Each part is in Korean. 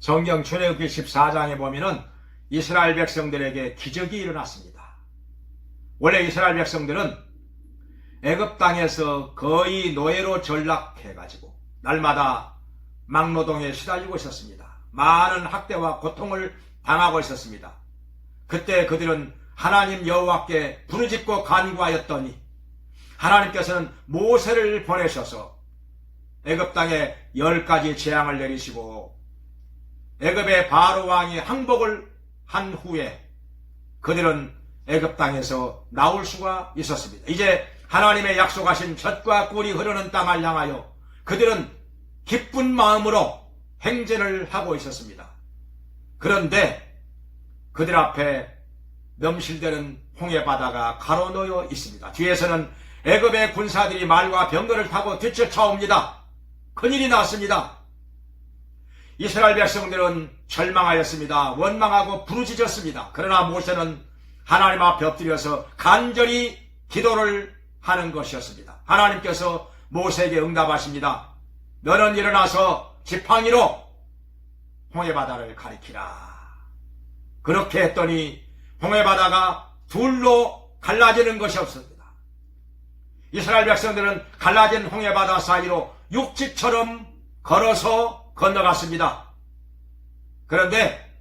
성경 출애굽기 14장에 보면은 이스라엘 백성들에게 기적이 일어났습니다. 원래 이스라엘 백성들은 애굽 땅에서 거의 노예로 전락해 가지고 날마다 막노동에 시달리고 있었습니다. 많은 학대와 고통을 당하고 있었습니다. 그때 그들은 하나님 여호와께 부르짖고 간구하였더니 하나님께서는 모세를 보내셔서 애굽 땅에 열 가지 재앙을 내리시고 애굽의 바로 왕이 항복을 한 후에 그들은 애굽 땅에서 나올 수가 있었습니다. 이제 하나님의 약속하신 젖과 꿀이 흐르는 땅을 향하여 그들은 기쁜 마음으로 행진을 하고 있었습니다. 그런데 그들 앞에 넘실대는 홍해 바다가 가로놓여 있습니다. 뒤에서는 애굽의 군사들이 말과 병거를 타고 뒤쫓아옵니다. 큰일이 났습니다. 이스라엘 백성들은 절망하였습니다. 원망하고 부르짖었습니다. 그러나 모세는 하나님 앞에 엎드려서 간절히 기도를 하는 것이었습니다. 하나님께서 모세에게 응답하십니다. 너는 일어나서 지팡이로 홍해바다를 가리키라. 그렇게 했더니 홍해바다가 둘로 갈라지는 것이 없습니다. 이스라엘 백성들은 갈라진 홍해바다 사이로 육지처럼 걸어서 건너갔습니다. 그런데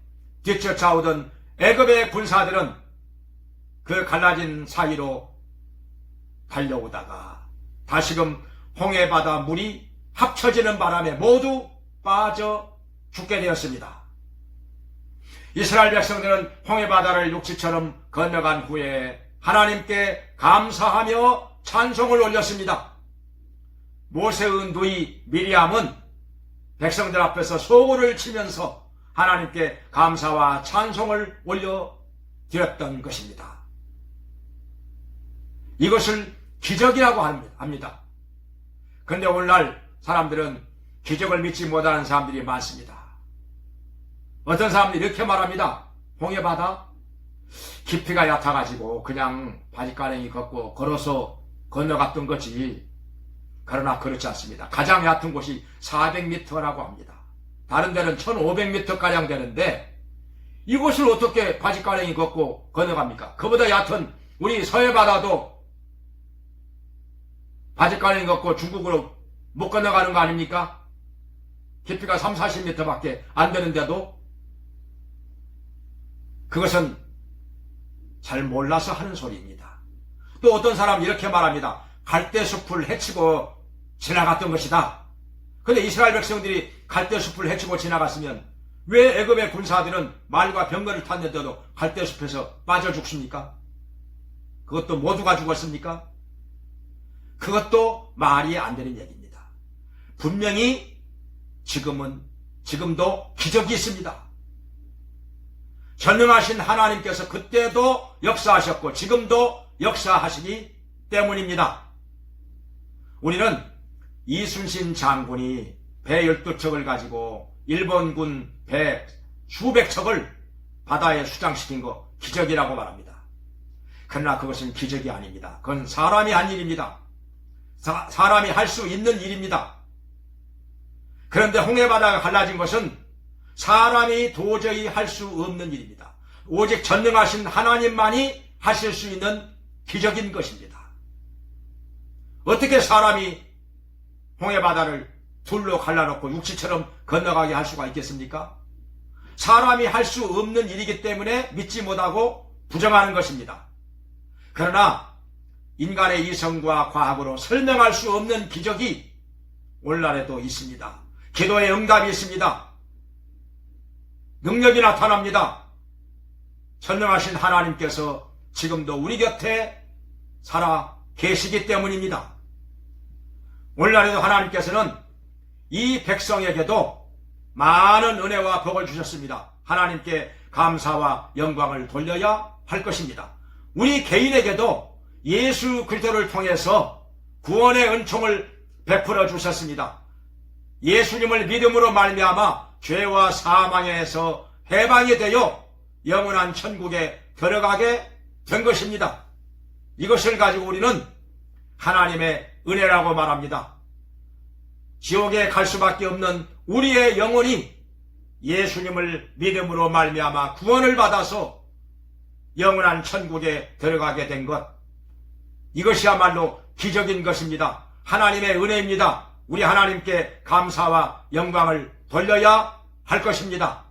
뒤쫓아오던 애굽의 군사들은 그 갈라진 사이로 달려오다가 다시금 홍해바다 물이 합쳐지는 바람에 모두 빠져 죽게 되었습니다. 이스라엘 백성들은 홍해바다를 육지처럼 건너간 후에 하나님께 감사하며 찬송을 올렸습니다. 모세의 누이 미리암은 백성들 앞에서 소고를 치면서 하나님께 감사와 찬송을 올려드렸던 것입니다. 이것을 기적이라고 합니다. 그런데 오늘날 사람들은 기적을 믿지 못하는 사람들이 많습니다. 어떤 사람들이 이렇게 말합니다. 홍해바다 깊이가 얕아가지고 그냥 바지가랭이 걷고 걸어서 건너갔던 거지. 그러나 그렇지 않습니다. 가장 얕은 곳이 400m라고 합니다. 다른 데는 1500m가량 되는데 이곳을 어떻게 바지가랭이 걷고 건너갑니까? 그보다 얕은 우리 서해바다도 바지가랭이 걷고 중국으로 못 건너가는 거 아닙니까? 깊이가 3, 40m밖에 안 되는데도 그것은 잘 몰라서 하는 소리입니다. 또 어떤 사람이 이렇게 말합니다. 갈대숲을 헤치고 지나갔던 것이다. 근데 이스라엘 백성들이 갈대 숲을 헤치고 지나갔으면 왜 애굽의 군사들은 말과 병거를 탔는데도 갈대 숲에서 빠져 죽습니까? 그것도 모두가 죽었습니까? 그것도 말이 안 되는 얘기입니다. 분명히 지금은 지금도 기적이 있습니다. 전능하신 하나님께서 그때도 역사하셨고 지금도 역사하시기 때문입니다. 우리는 이순신 장군이 배 12척을 가지고 일본군 배 수백 척을 바다에 수장시킨 거 기적이라고 말합니다. 그러나 그것은 기적이 아닙니다. 그건 사람이 한 일입니다. 사, 사람이 할 수 있는 일입니다. 그런데 홍해바다가 갈라진 것은 사람이 도저히 할 수 없는 일입니다. 오직 전능하신 하나님만이 하실 수 있는 기적인 것입니다. 어떻게 사람이 홍해 바다를 둘로 갈라놓고 육지처럼 건너가게 할 수가 있겠습니까? 사람이 할 수 없는 일이기 때문에 믿지 못하고 부정하는 것입니다. 그러나 인간의 이성과 과학으로 설명할 수 없는 기적이 오늘날에도 있습니다. 기도의 응답이 있습니다. 능력이 나타납니다. 전능하신 하나님께서 지금도 우리 곁에 살아 계시기 때문입니다. 오늘날에도 하나님께서는 이 백성에게도 많은 은혜와 복을 주셨습니다. 하나님께 감사와 영광을 돌려야 할 것입니다. 우리 개인에게도 예수 그리스도를 통해서 구원의 은총을 베풀어 주셨습니다. 예수님을 믿음으로 말미암아 죄와 사망에서 해방이 되어 영원한 천국에 들어가게 된 것입니다. 이것을 가지고 우리는 하나님의 은혜라고 말합니다. 지옥에 갈 수밖에 없는 우리의 영혼이 예수님을 믿음으로 말미암아 구원을 받아서 영원한 천국에 들어가게 된 것. 이것이야말로 기적인 것입니다. 하나님의 은혜입니다. 우리 하나님께 감사와 영광을 돌려야 할 것입니다.